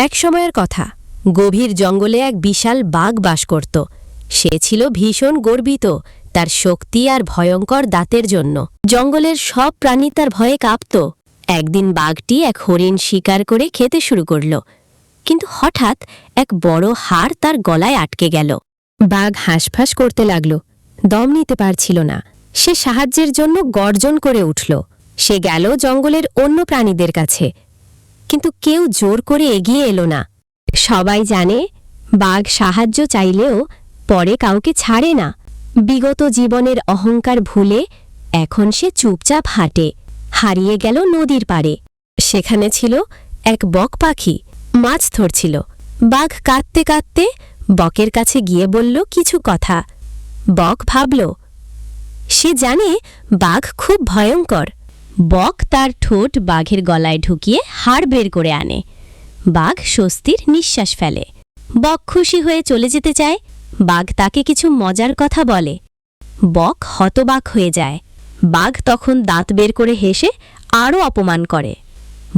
এক সময়ের কথা। গভীর জঙ্গলে এক বিশাল বাঘ বাস করত। সে ছিল ভীষণ গর্বিত তার শক্তি আর ভয়ঙ্কর দাঁতের জন্য। জঙ্গলের সব প্রাণী তার ভয়ে কাঁপত। একদিন বাঘটি এক হরিণ শিকার করে খেতে শুরু করল। কিন্তু হঠাৎ এক বড় হাড় তার গলায় আটকে গেল। বাঘ হাঁসফাঁস করতে লাগল। দম নিতে পারছিল না। সে সাহায্যের জন্য গর্জন করে উঠল। সে গেল জঙ্গলের অন্য প্রাণীদের কাছে। কিন্তু কেউ জোর করে এগিয়ে এলো না। সবাই জানে, বাঘ সাহায্য চাইলেও পরে কাউকে ছাড়ে না। বিগত জীবনের অহংকার ভুলে এখন সে চুপচাপ হাঁটে, হারিয়ে গেল নদীর পাড়ে। সেখানে ছিল এক বক পাখি, মাছ ধরছিল। বাঘ কাঁদতে কাঁদতে বকের কাছে গিয়ে বলল কিছু কথা। বক ভাবল, সে জানে বাঘ খুব ভয়ঙ্কর। বক তার ঠোঁট বাঘের গলায় ঢুকিয়ে হাড় বের করে আনে। বাঘ স্বস্তির নিঃশ্বাস ফেলে। বক খুশি হয়ে চলে যেতে চায়। বাঘ তাকে কিছু মজার কথা বলে। বক হতবাক হয়ে যায়। বাঘ তখন দাঁত বের করে হেসে আরও অপমান করে।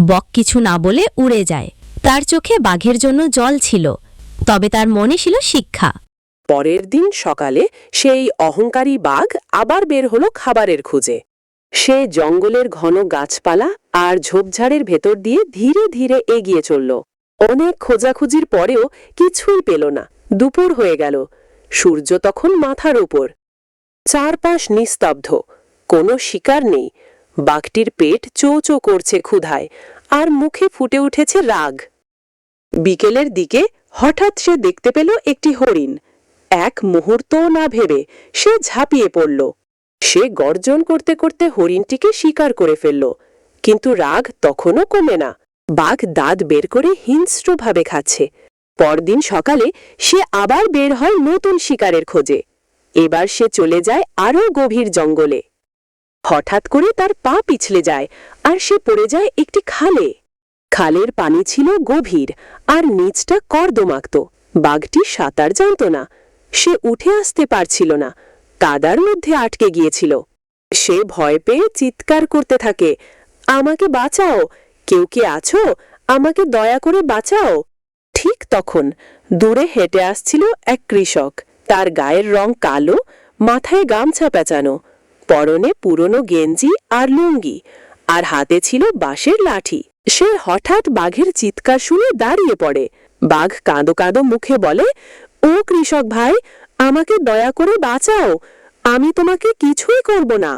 বক কিছু না বলে উড়ে যায়। তার চোখে বাঘের জন্য জল ছিল। তবে তার মনে ছিল শিক্ষা। পরের দিন সকালে সেই অহংকারী বাঘ আবার বের হলো খাবারের খুঁজে। সে জঙ্গলের ঘন গাছপালা আর ঝোপঝাড়ের ভেতর দিয়ে ধীরে ধীরে এগিয়ে চলল। অনেক খোঁজাখুঁজির পরেও কিছুই পেল না। দুপুর হয়ে গেল। সূর্য তখন মাথার উপর। চারপাশ নিস্তব্ধ। কোনো শিকার নেই। বাঘটির পেট চো চো করছে ক্ষুধায়, আর মুখে ফুটে উঠেছে রাগ। বিকেলের দিকে হঠাৎ সে দেখতে পেল একটি হরিণ। এক মুহূর্তও না ভেবে সে ঝাঁপিয়ে পড়ল। সে গর্জন করতে করতে হরিণটিকে শিকার করে ফেলল, কিন্তু রাগ তখনও কমে না। বাঘ দাঁত বের করে হিংস্রভাবে খাচ্ছে। পরদিন সকালে সে আবার বের হয় নতুন শিকারের খোঁজে। এবার সে চলে যায় আরও গভীর জঙ্গলে। হঠাৎ করে তার পা পিছলে যায় আর সে পড়ে যায় একটি খালে। খালের পানি ছিল গভীর আর নিচটা কর্দমাক্ত। বাঘটি সাঁতার জানত না। সে উঠে আসতে পারছিল না। কাদার মধ্যে আটকে গিয়েছিল। সে ভয় পেয়ে চিৎকার করতে থাকে, আমাকে বাঁচাও! কেউ কি আছো? আমাকে দয়া করে বাঁচাও! ঠিক তখন দূরে হেঁটে আসছিল এক কৃষক। তার গায়ের রং কালো, মাথায় গামছা পেঁচানো, পরনে পুরনো গেঞ্জি আর লুঙ্গি, আর হাতে ছিল বাঁশের লাঠি। সে হঠাৎ বাঘের চিৎকার শুনে দাঁড়িয়ে পড়ে। বাঘ কাঁদো কাঁদো মুখে বলে, ও কৃষক ভাই আমাকে দয়া করে বাঁচাও। আমি তোমাকে কিছুই করব না।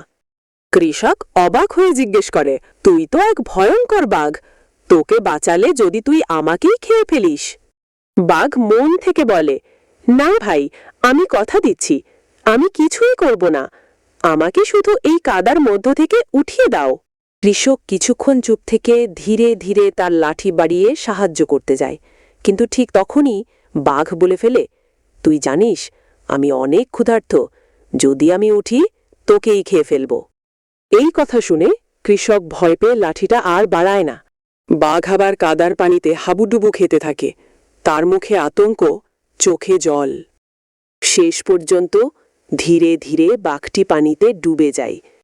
কৃষক অবাক হয়ে জিজ্ঞেস করে, তুই তো এক ভয়ঙ্কর বাঘ। তোকে বাঁচালে যদি তুই আমাকেই খেয়ে ফেলিস? বাঘ মন থেকে বলে, না ভাই, আমি কথা দিচ্ছি। আমি কিছুই করব না। আমাকে শুধু এই কাদার মধ্য থেকে উঠিয়ে দাও। কৃষক কিছুক্ষণ চুপ থেকে ধীরে ধীরে তার লাঠি বাড়িয়ে সাহায্য করতে যায়। কিন্তু ঠিক তখনই বাঘ বলে ফেলে, তুই জানিস আমি অনেক ক্ষুধার্ত, যদি আমি উঠি, তোকেই খেয়ে ফেলব। এই কথা শুনে কৃষক ভয় পেয়ে লাঠিটা আর বাড়ায় না। বাঘ আবার কাদার পানিতে হাবুডুবু খেতে থাকে। তার মুখে আতঙ্ক, চোখে জল। শেষ পর্যন্ত ধীরে ধীরে বাঘটি পানিতে ডুবে যায়।